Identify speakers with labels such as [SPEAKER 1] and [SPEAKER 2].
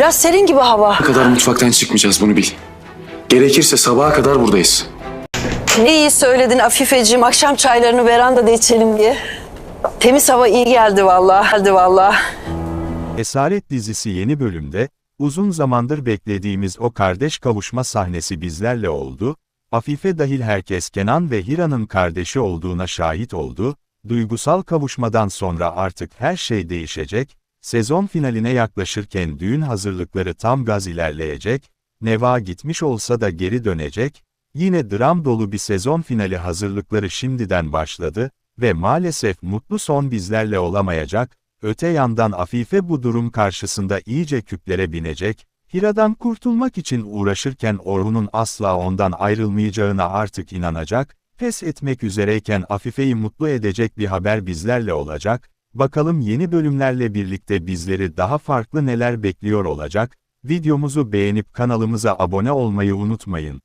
[SPEAKER 1] Biraz serin gibi hava.
[SPEAKER 2] Ne kadar mutfaktan çıkmayacağız bunu bil. Gerekirse sabaha kadar buradayız.
[SPEAKER 1] Ne iyi söyledin Afifeciğim. Akşam çaylarını verandada içelim diye. Temiz hava iyi geldi vallahi. Geldi vallahi.
[SPEAKER 3] Esaret dizisi yeni bölümde, uzun zamandır beklediğimiz o kardeş kavuşma sahnesi bizlerle oldu, Afife dahil herkes Kenan ve Hira'nın kardeşi olduğuna şahit oldu, duygusal kavuşmadan sonra artık her şey değişecek, sezon finaline yaklaşırken düğün hazırlıkları tam gaz ilerleyecek, Neva gitmiş olsa da geri dönecek, yine dram dolu bir sezon finali hazırlıkları şimdiden başladı ve maalesef mutlu son bizlerle olamayacak, Öte yandan Afife bu durum karşısında iyice küplere binecek, Hira'dan kurtulmak için uğraşırken Orhun'un asla ondan ayrılmayacağına artık inanacak, pes etmek üzereyken Afife'yi mutlu edecek bir haber bizlerle olacak, bakalım yeni bölümlerle birlikte bizleri daha farklı neler bekliyor olacak, videomuzu beğenip kanalımıza abone olmayı unutmayın.